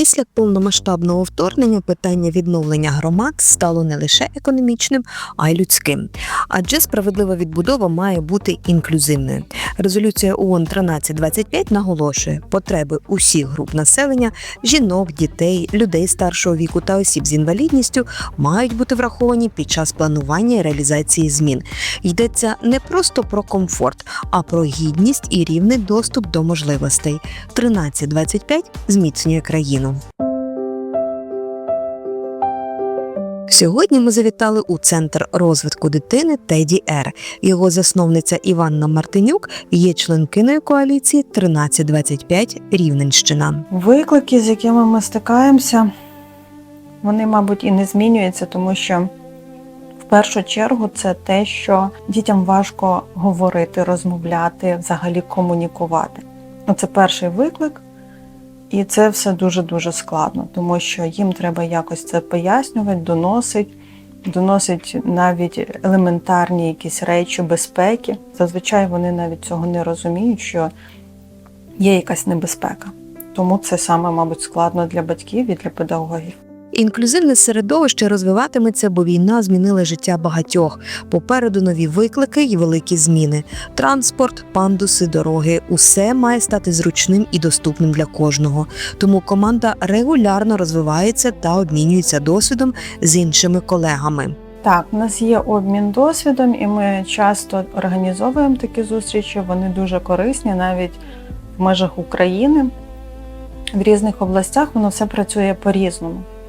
Після повномасштабного вторгнення питання відновлення громад стало не лише економічним, а й людським. Адже справедлива відбудова має бути інклюзивною. Резолюція ООН 1325 наголошує, потреби усіх груп населення жінок, дітей, людей старшого віку та осіб з інвалідністю мають бути враховані під час планування і реалізації змін. Йдеться не просто про комфорт, а про гідність і рівний доступ до можливостей. 1325 зміцнює країну. Сьогодні ми завітали у центр розвитку дитини Теді Р. Його засновниця Іванна Мартинюк є членкиною коаліції 1325 Рівненщина. Виклики, з якими ми стикаємося, вони, мабуть, і не змінюються, тому що в першу чергу це те, що дітям важко говорити, розмовляти, взагалі комунікувати. Ну, Це перший виклик, і це все дуже-дуже складно, тому що їм треба якось це пояснювати, доносить, доносить навіть елементарні якісь речі безпеки. Зазвичай вони навіть цього не розуміють, що є якась небезпека. Тому це саме, мабуть, складно для батьків і для педагогів. Інклюзивне середовище розвиватиметься, бо війна змінила життя багатьох. Попереду нові виклики і великі зміни. Транспорт, пандуси, дороги усе має стати зручним і доступним для кожного. Тому команда регулярно розвивається та обмінюється досвідом з іншими колегами. Так, у нас є обмін досвідом, і ми часто організовуємо такі зустрічі. Вони дуже корисні навіть в межах України. В різних областях воно все працює по-різному. Е,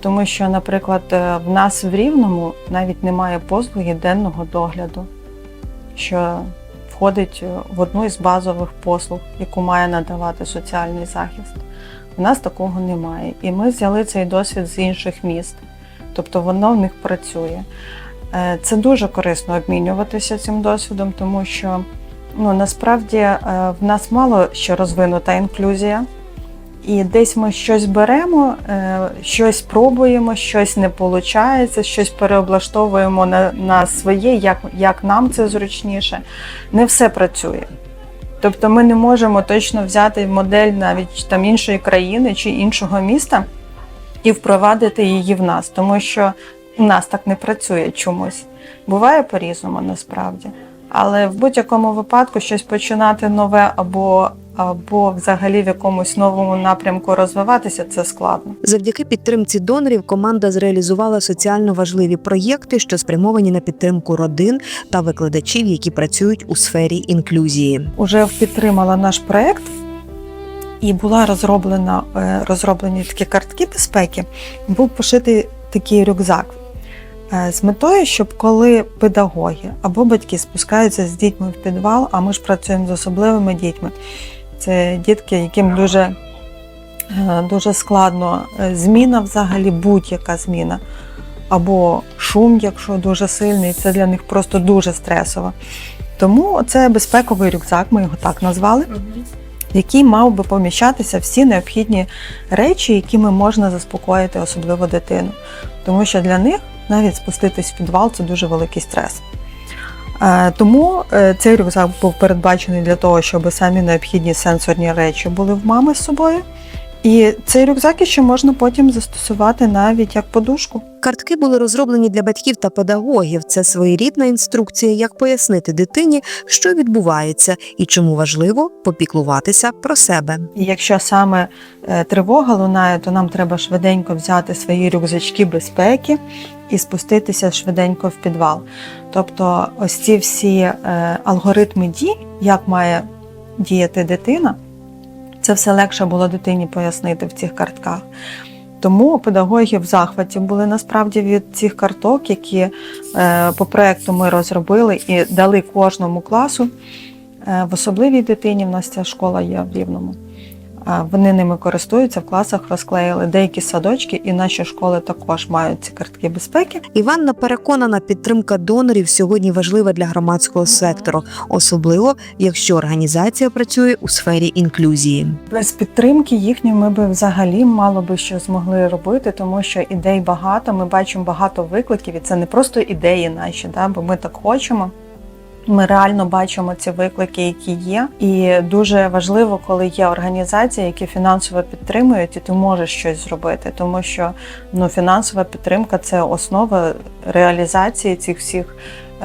Тому що, наприклад, е, в нас в Рівному навіть немає послуги денного догляду, що входить е, в одну із базових послуг, яку має надавати соціальний захист. У нас такого немає. І ми взяли цей досвід з інших міст. Тобто воно в них працює. Е, Це дуже корисно обмінюватися цим досвідом, тому що ну, насправді е, в нас мало ще розвинута інклюзія. І десь ми щось беремо, е, щось пробуємо, щось не виходить, щось переоблаштовуємо на, на своє, як, як нам це зручніше. Не все працює. Тобто ми не можемо точно взяти модель навіть там іншої країни чи іншого міста і впровадити її в нас, тому що у нас так не працює чомусь. Буває по-різному насправді. Але в будь-якому випадку щось починати нове або, або взагалі в якомусь новому напрямку розвиватися це складно. Завдяки підтримці донорів команда зреалізувала соціально важливі проєкти, що спрямовані на підтримку родин та викладачів, які працюють у сфері інклюзії. Уже підтримала наш проект і була розроблена е, розроблені такі картки безпеки. Був пошитий такий рюкзак е, з метою, щоб коли педагоги або батьки спускаються з дітьми в підвал, а ми ж працюємо з особливими дітьми. Це дітки, яким дуже, е, дуже складно е, зміна, взагалі будь-яка зміна. Або шум, якщо дуже сильний, це для них просто дуже стресово. Тому це безпековий рюкзак, ми його так назвали, який мав би поміщатися всі необхідні речі, якими можна заспокоїти особливо дитину. Тому що для них навіть спуститись в підвал це дуже великий стрес. Е, Тому е, цей рюкзак був передбачений для того, щоб самі необхідні сенсорні речі були в мами з собою. І цей рюкзак ще можна потім застосувати навіть як подушку. Картки були розроблені для батьків та педагогів. Це своєрідна інструкція, як пояснити дитині, що відбувається і чому важливо попіклуватися про себе. І якщо саме е, тривога лунає, то нам треба швиденько взяти свої рюкзачки безпеки і спуститися швиденько в підвал. Тобто, ось ці всі е, алгоритми дій, як має діяти дитина, це все легше було дитині пояснити в цих картках. Тому педагоги в захваті були насправді від цих карток, які е, по проекту ми розробили і дали кожному класу. Е, В особливій дитині в нас ця школа є в Рівному. Вони ними користуються в класах, розклеїли деякі садочки, і наші школи також мають ці картки безпеки. Іванна переконана, підтримка донорів сьогодні важлива для громадського сектору, особливо якщо організація працює у сфері інклюзії. Без підтримки їхньої ми би взагалі мало би що змогли робити, тому що ідей багато. Ми бачимо багато викликів, і це не просто ідеї наші, да, бо ми так хочемо. Ми реально бачимо ці виклики, які є, і дуже важливо, коли є організації, які фінансово підтримують, і ти можеш щось зробити, тому що ну фінансова підтримка це основа реалізації цих всіх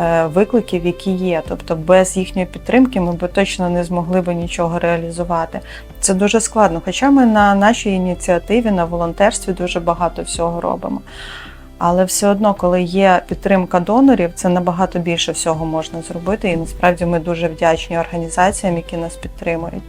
е, викликів, які є. Тобто без їхньої підтримки ми б точно не змогли б нічого реалізувати. Це дуже складно. Хоча ми на нашій ініціативі, на волонтерстві дуже багато всього робимо. Але все одно, коли є підтримка донорів, це набагато більше всього можна зробити. І насправді ми дуже вдячні організаціям, які нас підтримують.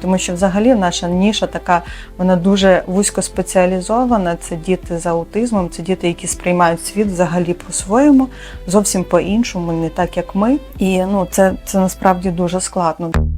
Тому що взагалі наша ніша така, вона дуже вузько спеціалізована. Це діти з аутизмом, це діти, які сприймають світ взагалі по-своєму, зовсім по-іншому, не так як ми. І ну це, це насправді дуже складно.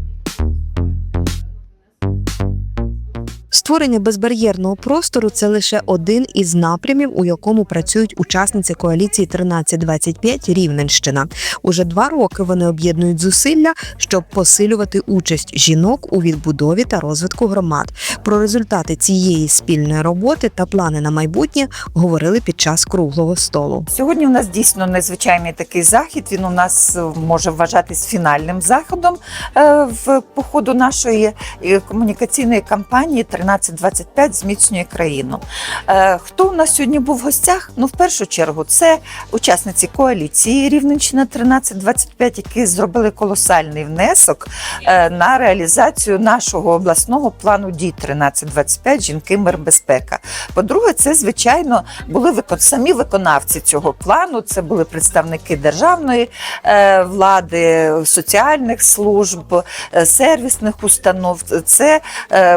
Створення безбар'єрного простору це лише один із напрямів, у якому працюють учасниці коаліції 1325 Рівненщина. Уже два роки вони об'єднують зусилля, щоб посилювати участь жінок у відбудові та розвитку громад. Про результати цієї спільної роботи та плани на майбутнє говорили під час круглого столу. Сьогодні у нас дійсно незвичайний такий захід. Він у нас е, може вважатись фінальним заходом е, в походу нашої е, комунікаційної кампанії 1325 зміцнює країну. Е, Хто у нас сьогодні був в гостях? Ну, в першу чергу, це учасниці коаліції Рівненщина 1325, які зробили колосальний внесок е, на реалізацію нашого обласного плану дій 1325 жінки мир безпека. По-друге, це звичайно були самі виконавці цього плану. Це були представники державної е, влади, соціальних служб, сервісних установ. Це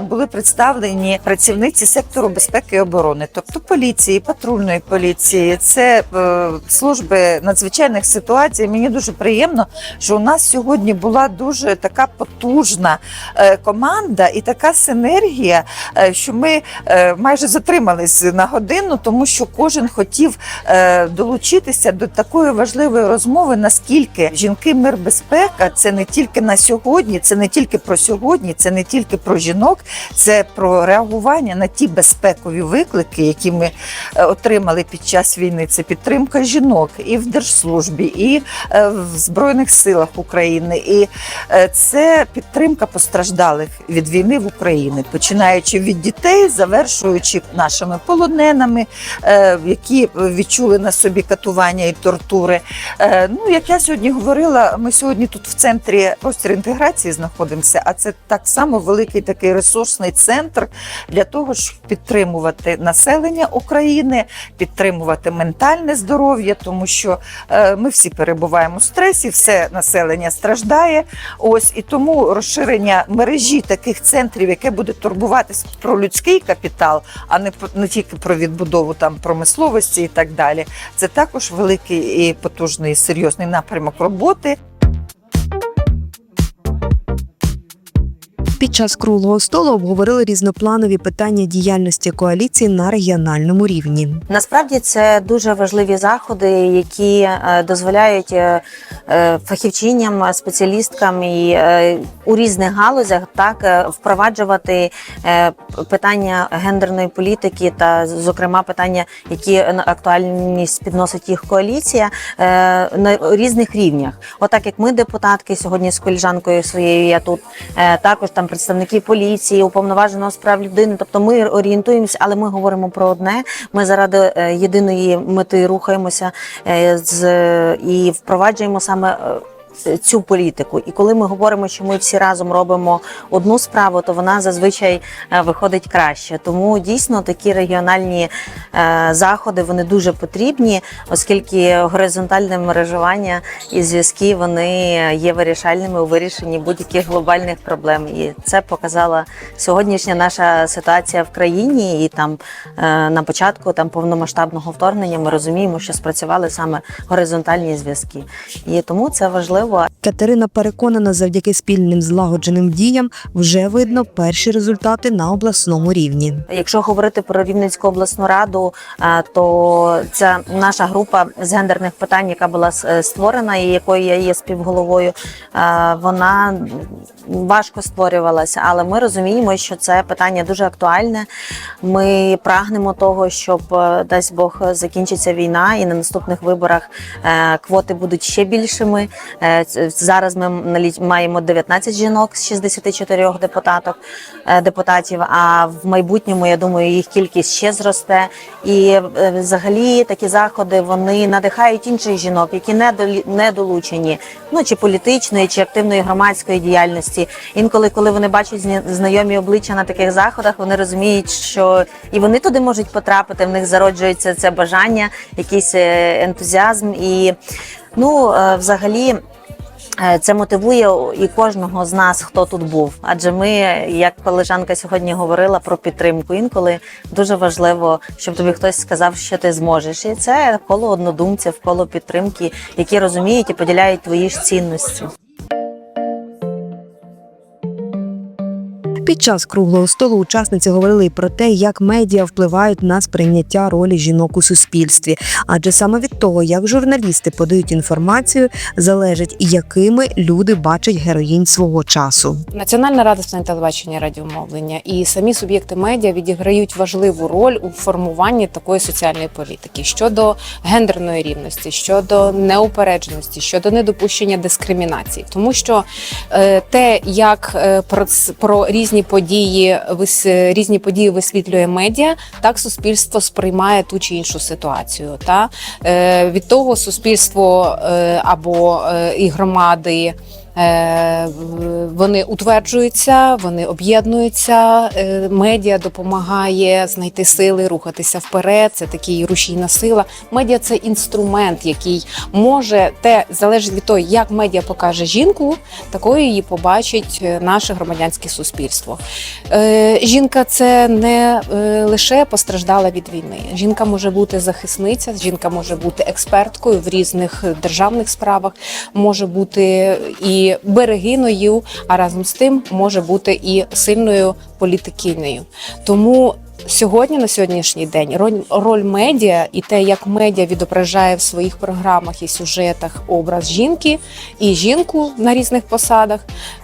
були представлені працівниці сектору безпеки і оборони, тобто поліції, патрульної поліції, це е, служби надзвичайних ситуацій. Мені дуже приємно, що у нас сьогодні була дуже така потужна е, команда і така синергія, е, що ми е, майже затримались на годину, тому що кожен хотів е, долучитися до такої важливої розмови, наскільки жінки мир безпека це не тільки на сьогодні, це не тільки про сьогодні, це не тільки про жінок, це про реагування на ті безпекові виклики, які ми е, отримали під час війни. Це підтримка жінок і в держслужбі, і е, в збройних силах України, і е, це підтримка постраждалих від війни в Україні, починаючи від дітей, завершуючи нашими полоненими, е, які відчули на собі катування і тортури. Ну, як я сьогодні говорила, ми сьогодні тут в центрі простір інтеграції знаходимося, а це так само великий такий ресурсний центр для того, щоб підтримувати населення України, підтримувати ментальне здоров'я, тому що ми всі перебуваємо в стресі, все населення страждає. Ось і тому розширення мережі таких центрів, яке буде турбуватися про людський капітал, а не не тільки про відбудову там промисловості і так далі. Це також великий і потужний серйозний напрямок роботи. Під час круглого столу обговорили різнопланові питання діяльності коаліції на регіональному рівні. Насправді це дуже важливі заходи, які е, дозволяють е, е, фахівчиням, спеціалісткам і у різних галузях так впроваджувати питання гендерної політики та, зокрема, питання, які актуальність підносить їх коаліція на різних рівнях. Отак як ми, депутатки, сьогодні з коліжанкою своєю я тут також там представники поліції, уповноваженого з прав людини. Тобто ми орієнтуємося, але ми говоримо про одне. Ми заради е, єдиної мети рухаємося е, з і впроваджуємо саме. Цю політику, і коли ми говоримо, що ми всі разом робимо одну справу, то вона зазвичай е, виходить краще. Тому дійсно такі регіональні е, заходи вони дуже потрібні, оскільки горизонтальне мережування і зв'язки вони є вирішальними у вирішенні будь-яких глобальних проблем. І це показала сьогоднішня наша ситуація в країні. І там е, на початку там повномасштабного вторгнення ми розуміємо, що спрацювали саме горизонтальні зв'язки. І тому це важливо. Катерина переконана, завдяки спільним злагодженим діям вже видно перші результати на обласному рівні. Якщо говорити про Рівненську обласну раду, то ця наша група з гендерних питань, яка була е, створена і якої я є співголовою, вона важко створювалася, але ми розуміємо, що це питання дуже актуальне. Ми прагнемо того, щоб е, дасть Бог закінчиться війна, і на наступних виборах е, квоти будуть ще більшими. Е, Зараз ми маємо 19 жінок з 64 депутаток, е, депутатів. А в майбутньому я думаю, їх кількість ще зросте. І е, взагалі такі заходи вони надихають інших жінок, які не долучені, ну чи політичної, чи активної громадської діяльності. Інколи, коли вони бачать знайомі обличчя на таких заходах, вони розуміють, що і вони туди можуть потрапити. В них зароджується це бажання, якийсь ентузіазм і ну е, взагалі. Е, Це мотивує і кожного з нас, хто тут був. Адже ми, як колежанка сьогодні говорила про підтримку, інколи дуже важливо, щоб тобі хтось сказав, що ти зможеш. І це коло однодумців, коло підтримки, які розуміють і поділяють твої ж цінності. Під час круглого столу учасниці говорили про те, як медіа впливають на сприйняття ролі жінок у суспільстві. Адже саме від того, як журналісти подають інформацію, залежить, якими люди бачать героїнь свого часу. Національна рада з телебачення радіомовлення і самі суб'єкти медіа відіграють важливу роль у формуванні такої соціальної політики щодо гендерної рівності, щодо неупередженості, щодо недопущення дискримінації, тому що е, те, як е, про, про різні події різні події висвітлює медіа, так суспільство сприймає ту чи іншу ситуацію. Та е, від того суспільство е, або е, і громади. Е, Вони утверджуються, вони об'єднуються. е, Медіа допомагає знайти сили, рухатися вперед. Це такий рушійна сила. Медіа це інструмент, який може те залежить від того, як медіа покаже жінку, такою її побачить е, наше громадянське суспільство. Жінка це не лише постраждала від війни. Жінка може бути захисниця, жінка може бути експерткою в різних державних справах, може бути і берегиною, а разом з тим може бути і сильною політикинею. Тому сьогодні, на сьогоднішній день, роль, роль медіа і те, як медіа відображає в своїх програмах і сюжетах образ жінки і жінку на різних посадах,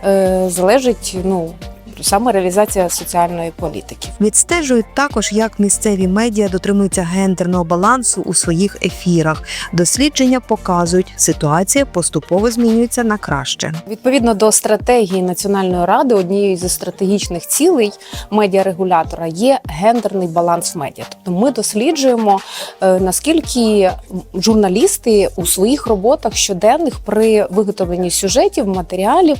е, залежить ну саме реалізація соціальної політики. Відстежують також, як місцеві медіа дотримуються гендерного балансу у своїх ефірах. Дослідження показують, ситуація поступово змінюється на краще. Відповідно до стратегії Національної ради, однією зі стратегічних цілей медіарегулятора є гендерний баланс в медіа. Тобто ми досліджуємо е, наскільки журналісти у своїх роботах щоденних при виготовленні сюжетів, матеріалів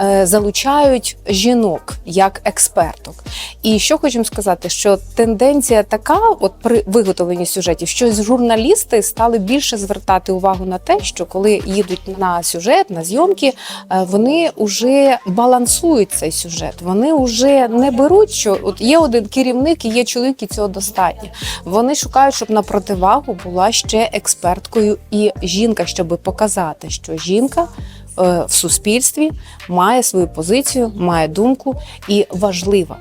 е, залучають жінок як експерток. І що хочемо сказати, що тенденція така, от при виготовленні сюжетів, що журналісти стали більше звертати увагу на те, що коли їдуть на сюжет, на зйомки, е, вони вже балансують цей сюжет. Вони вже не беруть, що от є один керівник і є чоловік, і цього достатньо. Вони шукають, щоб на противагу була ще експерткою і жінка, щоб показати, що жінка. Е, В суспільстві має свою позицію, має думку і важлива.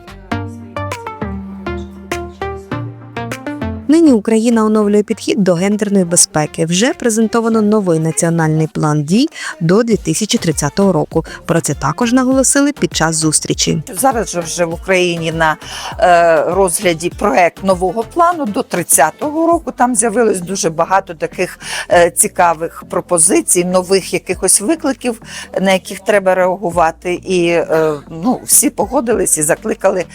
Нині Україна оновлює підхід до гендерної безпеки. Вже презентовано новий національний план дій до 2030 року. Про це також наголосили під час зустрічі. Зараз же вже в Україні на е, розгляді проект нового плану до 30-го року. Там з'явилось дуже багато таких е, цікавих пропозицій, нових якихось викликів, на яких треба реагувати. І е, ну, всі погодились і закликали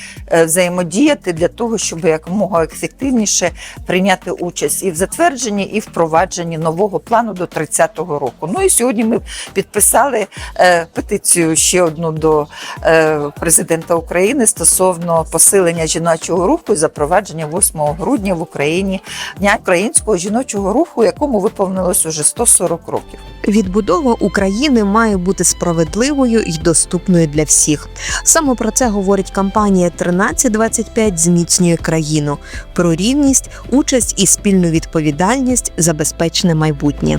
взаємодіяти для того, щоб якомога ефективніше прийняти участь і в затвердженні, і в впровадженні нового плану до 30-го року. Ну і сьогодні ми підписали е, петицію ще одну до е, президента України стосовно посилення жіночого руху і запровадження 8 грудня в Україні дня українського жіночого руху, якому виповнилось уже 140 років. Відбудова України має бути справедливою і доступною для всіх. Саме про це говорить кампанія 1325 зміцнює країну про рівність, участь і спільну відповідальність за безпечне майбутнє.